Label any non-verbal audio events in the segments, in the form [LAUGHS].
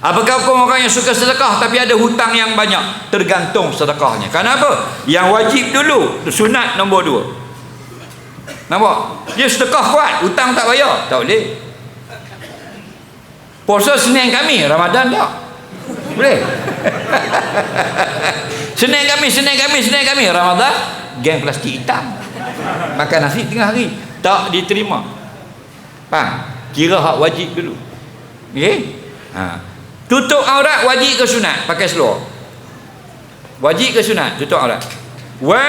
Apakah hukum orang yang suka sedekah tapi ada hutang yang banyak? Tergantung sedekahnya. Kenapa? Yang wajib dulu, sunat nombor dua. Nampak? Dia sedekah kuat, hutang tak bayar. Tak boleh. Puasa Senin kami, Ramadan tak? Boleh? [LAUGHS] Senin kami, Senin kami, Senin kami, Ramadan, geng plastik hitam. Makan nasi tengah hari. Tak diterima. Faham? Kira hak wajib dulu. Okey? Ha. Tutup aurat wajib ke sunat? Pakai seluar. Wajib ke sunat? Tutup aurat. Wa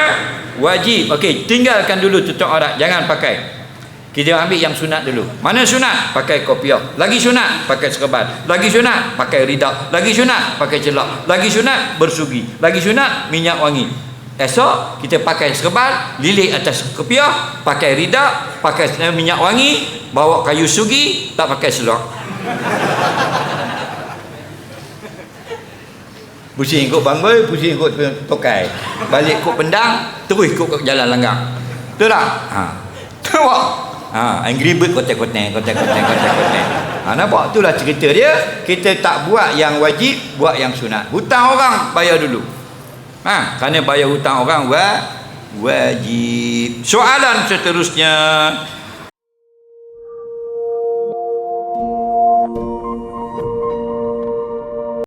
wajib. Okey, tinggalkan dulu tutup aurat. Jangan pakai. Kita ambil yang sunat dulu. Mana sunat? Pakai kopiah. Lagi sunat? Pakai serban. Lagi sunat? Pakai ridak. Lagi sunat? Pakai celak. Lagi sunat? Bersugi. Lagi sunat? Minyak wangi. Esok kita pakai serban, lilit atas kopiah, pakai ridak, pakai minyak wangi, bawa kayu sugi, tak pakai selok. Pusing ikut bangbai pusing ikut tokai. Balik ikut pendang terus ikut jalan langgar. Betul tak? Ha. Nampak ha angry bird kotek-kotek kotek-kotek kotek-kotek. Ha nampak? Itulah cerita dia. Kita tak buat yang wajib buat yang sunat. Hutang orang bayar dulu. Ha kerana bayar hutang orang wa wajib. Soalan seterusnya